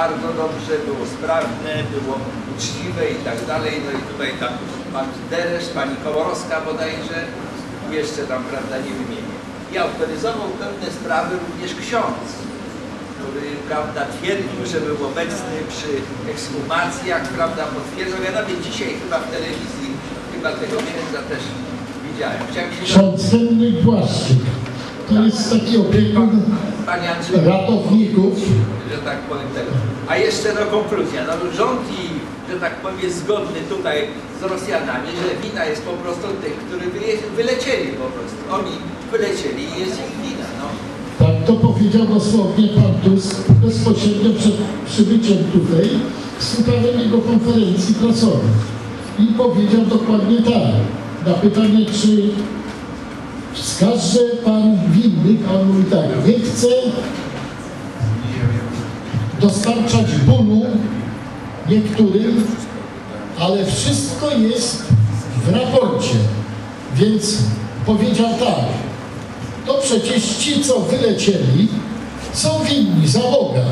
bardzo dobrze, było sprawne, było uczciwe i tak dalej. No i tutaj tam pan Deresz, pani Komorowska bodajże, jeszcze tam, prawda, nie wymienię. I autoryzował pewne sprawy również ksiądz, który, prawda, twierdził, że był obecny przy ekshumacjach, prawda, potwierdzał. Ja nawet dzisiaj chyba w telewizji, chyba tego księdza też widziałem. Chciałem się... Ksiądz Henryk Błaszczyk. To jest taki opiekun ratowników. że tak powiem tego. A jeszcze no konkluzja. No rząd i, że tak powiem, jest zgodny tutaj z Rosjanami, że wina jest po prostu tych, którzy wylecieli po prostu. Oni wylecieli i jest ich wina. No. Tak to powiedział dosłownie pan Tusk bezpośrednio przed przybyciem tutaj. Słuchałem jego konferencji prasowej. I powiedział dokładnie tak. Na pytanie, czy wskaże pan winnych, a on mówi tak, nie chcę dostarczać bólu niektórym, ale wszystko jest w raporcie. Więc powiedział tak, to przecież ci, co wylecieli, są winni za Boga.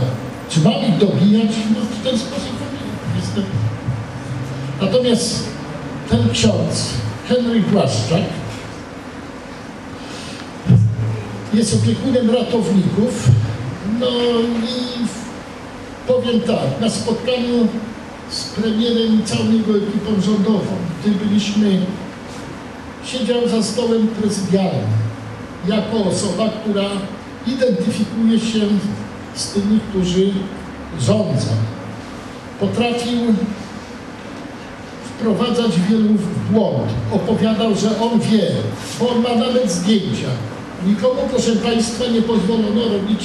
Czy mam ich dobijać? No w ten sposób niestety. Natomiast ten ksiądz, Henryk Błaszczak, jest opiekunem ratowników. No i powiem tak, na spotkaniu z premierem i całą jego ekipą rządową, gdy byliśmy, siedział za stołem prezydialnym jako osoba, która identyfikuje się z tymi, którzy rządzą. Potrafił wprowadzać wielu w błąd. Opowiadał, że on wie, bo on ma nawet zdjęcia. Nikomu, proszę Państwa, nie pozwolono robić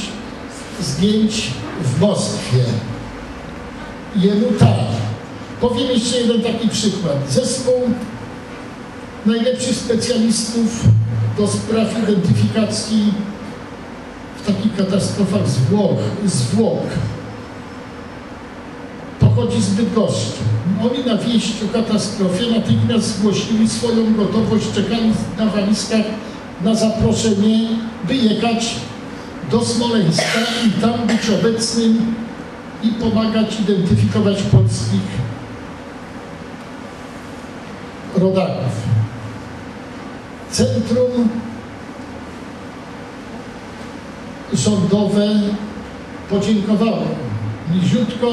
zdjęć w Moskwie. Jemu tak. Powiem jeszcze jeden taki przykład. Zespół najlepszych specjalistów do spraw identyfikacji w takich katastrofach zwłok, zwłok pochodzi z Bydgoszczy. Oni na wieść o katastrofie natychmiast zgłosili swoją gotowość, czekali na walizkach na zaproszenie, by jechać do Smoleńska i tam być obecnym i pomagać identyfikować polskich rodaków. Centrum rządowe podziękowało. Niziutko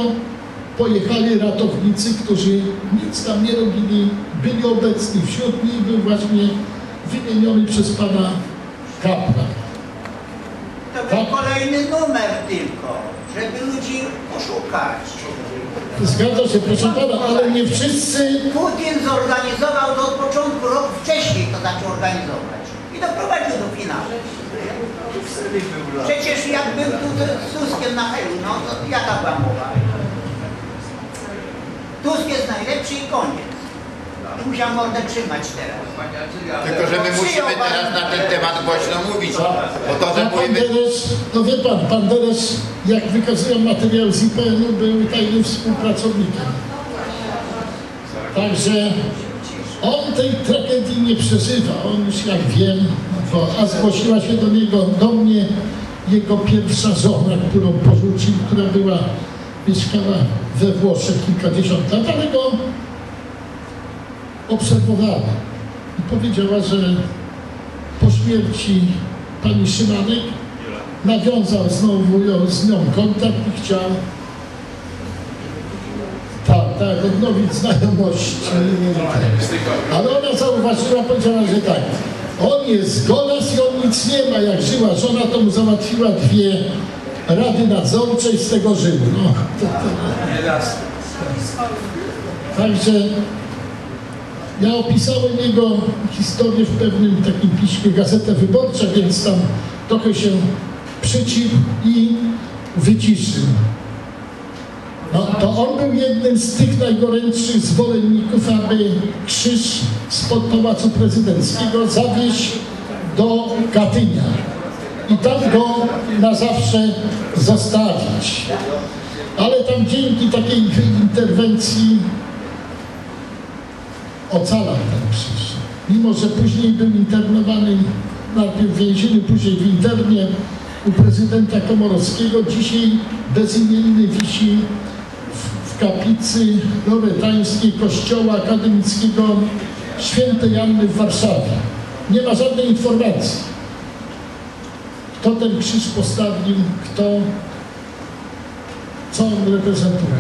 pojechali ratownicy, którzy nic tam nie robili, byli obecni. Wśród nich był właśnie wymieniony przez pana kapra. To był kolejny numer tylko, żeby ludzi oszukać. Zgadza się, proszę pana, ale nie wszyscy Putin zorganizował to od początku roku wcześniej to zaczął organizować. I doprowadził do finału. Przecież jak był tu z Tuskiem na Helu, no to jaka była mowa? Tusk jest najlepszy i koniec. Musiał mordę trzymać teraz. Tylko, że my musimy teraz na ten temat głośno mówić, bo to, że pan mówimy... Deresz, no wie pan, pan Deresz, jak wykazują materiał z IPN-u, był tajnym współpracownikiem. Także on tej tragedii nie przeżywa. On już jak wiem, bo, a zgłosiła się do niego, do mnie jego pierwsza żona, którą porzucił, która była, mieszkała we Włoszech kilkadziesiąt lat, ale go obserwowała i powiedziała, że po śmierci pani Szymanek nawiązał znowu ją, z nią kontakt i chciał tak, tak, odnowić znajomość. Ale ona zauważyła, powiedziała, że tak, on jest golas i on nic nie ma. Jak żyła żona, to mu załatwiła dwie rady nadzorcze i z tego żył. No, to. Także ja opisałem jego historię w pewnym takim piśmie Gazeta Wyborcza, więc tam trochę się przycił i wyciszył. No, to on był jednym z tych najgorętszych zwolenników, aby krzyż spod Pałacu Prezydenckiego zawieźć do Katynia i tam go na zawsze zostawić. Ale tam dzięki takiej interwencji ocalał ten krzyż. Mimo, że później był internowany najpierw w więzieniu, później w internie u prezydenta Komorowskiego, dzisiaj bezimienny wisi w kaplicy loretańskiej Kościoła Akademickiego Świętej Anny w Warszawie. Nie ma żadnej informacji, kto ten krzyż postawił, kto, co on reprezentuje.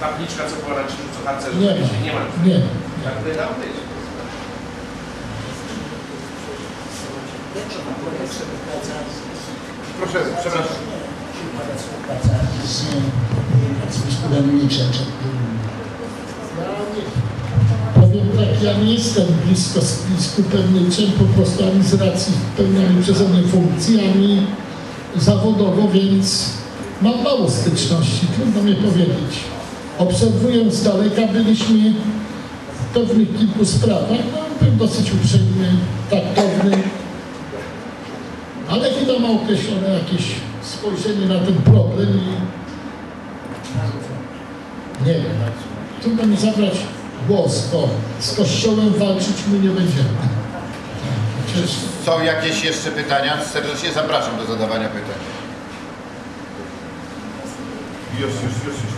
Tabliczka, co była na księżycu harcerza, Nie rzeczywiście nie ma. Nie. Kardynał być. Proszę, przepraszam. współpraca z powiem tak, ja nie jestem blisko z biskupem Milczem, po prostu ani z racji pełniania przeze mnie funkcji, ani zawodowo, więc mam mało styczności, trudno mi powiedzieć. Obserwując z daleka, byliśmy w pewnych kilku sprawach, no, był dosyć uprzejmy, taktowny, ale chyba ma określone jakieś spojrzenie na ten problem i nie wiem. Trudno mi zabrać głos, bo z Kościołem walczyć my nie będziemy. Przecież Są jakieś jeszcze pytania? Serdecznie zapraszam do zadawania pytań. Już, już, już, już.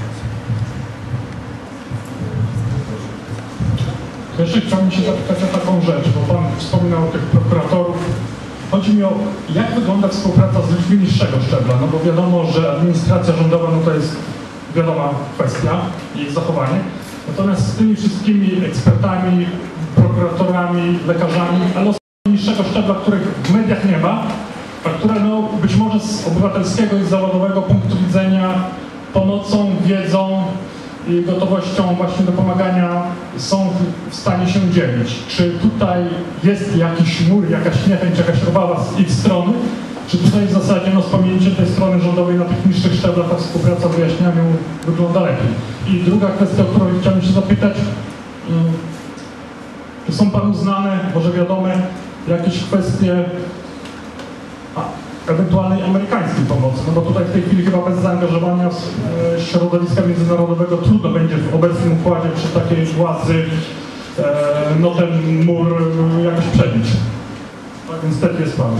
Jeszcze chciałbym się zapytać o taką rzecz, bo Pan wspominał o tych prokuratorów. Chodzi mi o, jak wygląda współpraca z ludźmi niższego szczebla, no bo wiadomo, że administracja rządowa no to jest wiadoma kwestia, ich zachowanie. Natomiast z tymi wszystkimi ekspertami, prokuratorami, lekarzami, ale osobami niższego szczebla, których w mediach nie ma, a które no, być może z obywatelskiego i zawodowego punktu widzenia pomocą, wiedzą i gotowością właśnie do pomagania są w- stanie się dzielić. Czy tutaj jest jakiś mur, jakaś niechęć, jakaś obawa z ich strony? Czy tutaj w zasadzie no, z pominięciem tej strony rządowej na tych niższych szczeblach ta współpraca w wyjaśnianiu wygląda lepiej? I druga kwestia, o którą chciałem się zapytać, mm, czy są Panu znane, może wiadome, jakieś kwestie ewentualnej amerykańskiej pomocy? No bo tutaj w tej chwili chyba bez zaangażowania e, środowiska międzynarodowego trudno będzie w obecnym układzie przy takiej władzy e, no ten mur jakoś przebić. Tak więc te dwie sprawy.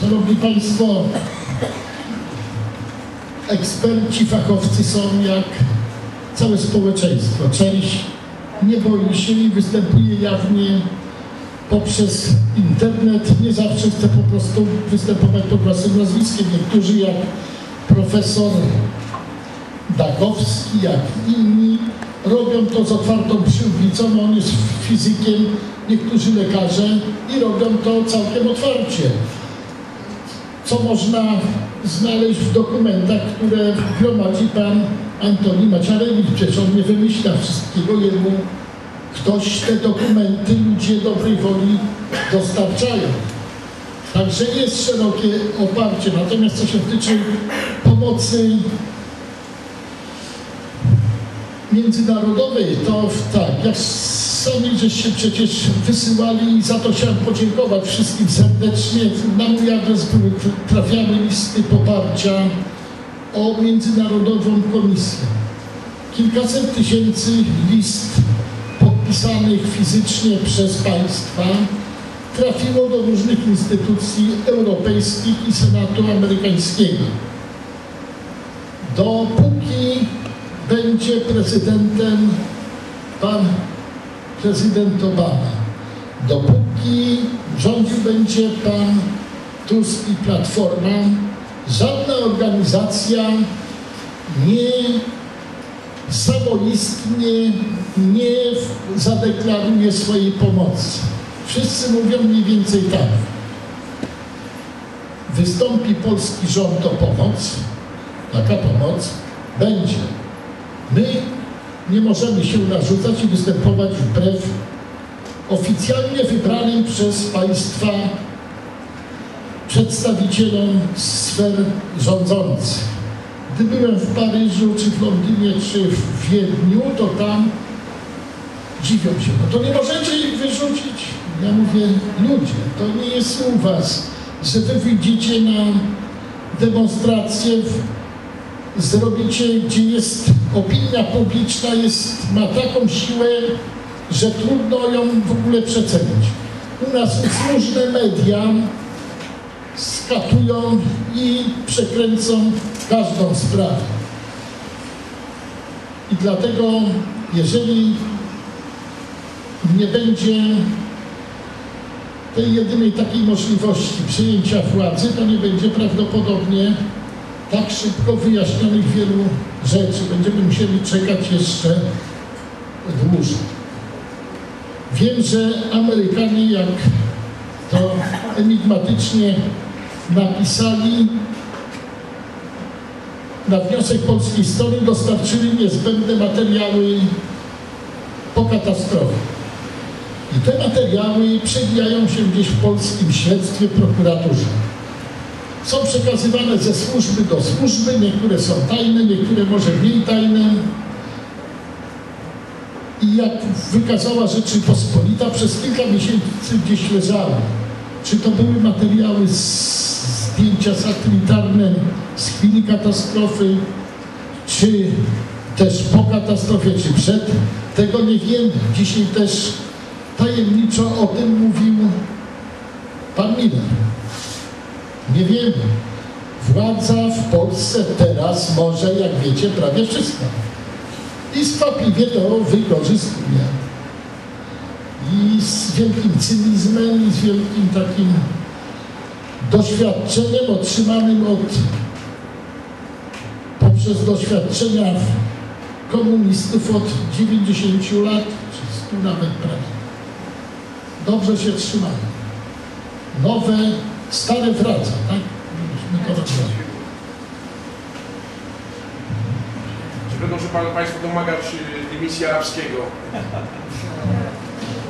Szanowni Państwo, eksperci, fachowcy są jak całe społeczeństwo. Część nie boi się i występuje jawnie poprzez internet. Nie zawsze chce po prostu występować pod własnym nazwiskiem. Niektórzy jak profesor Dagowski, jak inni, robią to z otwartą przyłbicą. On jest fizykiem, niektórzy lekarze i robią to całkiem otwarcie co można znaleźć w dokumentach, które gromadzi pan Antoni Maciarewicz. Przecież on nie wymyśla wszystkiego, jemu ktoś te dokumenty, ludzie dobrej woli dostarczają. Także jest szerokie oparcie. Natomiast co się tyczy pomocy międzynarodowej, to tak, jak sami żeście przecież wysyłali i za to chciałem podziękować wszystkim serdecznie. Na mój adres były trafiane listy poparcia o Międzynarodową Komisję. Kilkaset tysięcy list podpisanych fizycznie przez państwa trafiło do różnych instytucji europejskich i Senatu amerykańskiego. Dopóki będzie prezydentem pan prezydent Obama. Dopóki rządził będzie pan Tusk i Platforma, żadna organizacja nie samoistnie nie zadeklaruje swojej pomocy. Wszyscy mówią mniej więcej tak. Wystąpi polski rząd o pomoc, taka pomoc będzie. My nie możemy się narzucać i występować wbrew oficjalnie wybranym przez państwa przedstawicielom sfer rządzących. Gdy byłem w Paryżu, czy w Londynie, czy w Wiedniu, to tam dziwią się. No to nie możecie ich wyrzucić. Ja mówię, ludzie, to nie jest u was, że wy wyjdziecie na demonstrację zrobicie, gdzie jest opinia publiczna, jest, ma taką siłę, że trudno ją w ogóle przecenić. U nas różne media, skatują i przekręcą każdą sprawę. I dlatego, jeżeli nie będzie tej jedynej takiej możliwości przyjęcia władzy, to nie będzie prawdopodobnie tak szybko wyjaśnionych wielu rzeczy. Będziemy musieli czekać jeszcze dłużej. Wiem, że Amerykanie, jak to enigmatycznie napisali, na wniosek polskiej strony dostarczyli niezbędne materiały po katastrofie. I te materiały przewijają się gdzieś w polskim śledztwie, prokuraturze. Są przekazywane ze służby do służby, niektóre są tajne, niektóre może mniej tajne. I jak wykazała Rzeczypospolita, przez kilka miesięcy gdzieś leżały. Czy to były materiały z zdjęcia satelitarne z chwili katastrofy, czy też po katastrofie, czy przed, tego nie wiemy. Dzisiaj też tajemniczo o tym mówił pan Miller. Nie wiemy. Władza w Polsce teraz może, jak wiecie, prawie wszystko. I skwapliwie to wykorzystuje. I z wielkim cynizmem, i z wielkim takim doświadczeniem otrzymanym od poprzez doświadczenia komunistów od 90 lat, czy 100 nawet prawie. Dobrze się trzymają. Nowe, stare wraca, tak? To rozmawiali. Czy będą się Państwo domagać dymisji arabskiego?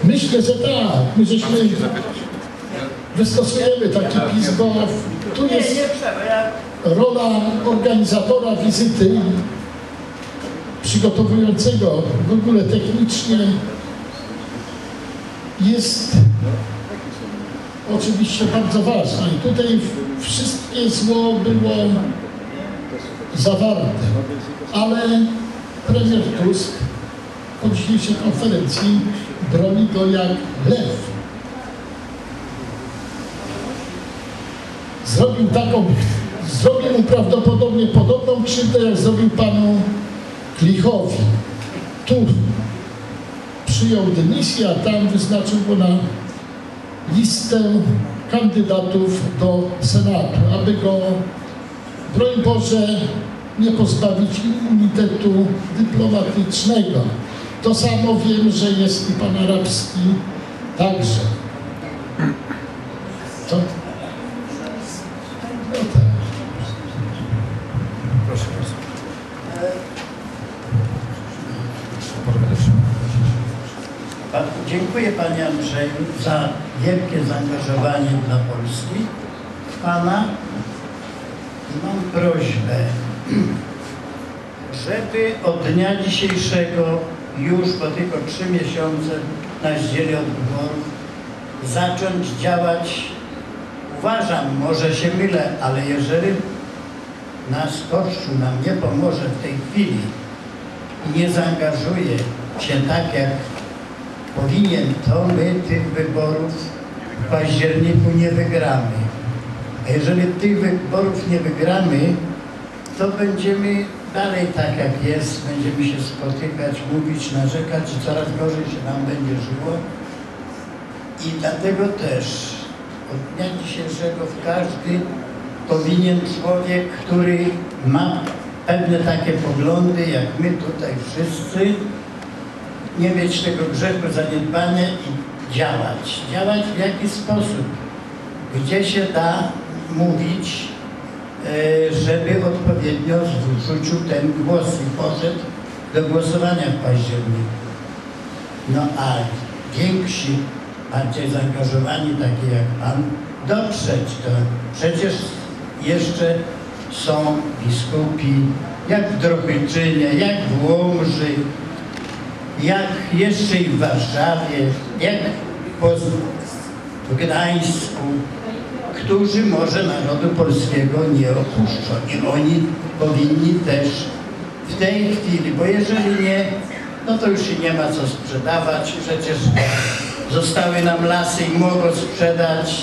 Myślę, że tak. My żeśmy wystosujemy taki PiS, bo tu jest rola organizatora wizyty, przygotowującego w ogóle technicznie jest oczywiście bardzo ważna. I tutaj wszystkie zło było zawarte. Ale premier Tusk po dzisiejszej konferencji broni go jak lew. Zrobił taką, zrobił mu prawdopodobnie podobną krzywdę, jak zrobił panu Klichowi. Tu przyjął dymisję, a tam wyznaczył go na listę kandydatów do Senatu, aby go, broń Boże, nie pozbawić immunitetu dyplomatycznego. To samo wiem, że jest i pan Arabski także. Dziękuję Panie Andrzeju za wielkie zaangażowanie dla Polski. Pana mam prośbę, żeby od dnia dzisiejszego, już po tylko trzy miesiące na zdziele od wyborów, zacząć działać. Uważam, może się mylę, ale jeżeli nasz Kościół nam nie pomoże w tej chwili i nie zaangażuje się tak, jak powinien, to my tych wyborów w październiku nie wygramy. A jeżeli tych wyborów nie wygramy, to będziemy dalej tak jak jest, będziemy się spotykać, mówić, narzekać i coraz gorzej się nam będzie żyło. I dlatego też od dnia dzisiejszego w każdy powinien człowiek, który ma pewne takie poglądy, jak my tutaj wszyscy, nie mieć tego grzechu zaniedbania i działać. Działać w jaki sposób? Gdzie się da mówić, e, żeby odpowiednio zwrócił ten głos i poszedł do głosowania w październiku. No a więksi, bardziej zaangażowani, takie jak Pan, dotrzeć to przecież jeszcze są biskupi, jak w Drohyczynie, jak w Łomży, jak jeszcze i w Warszawie, jak w Gdańsku, którzy może narodu polskiego nie opuszczą. I oni powinni też w tej chwili, bo jeżeli nie, no to już nie ma co sprzedawać. Przecież zostały nam lasy i mogą sprzedać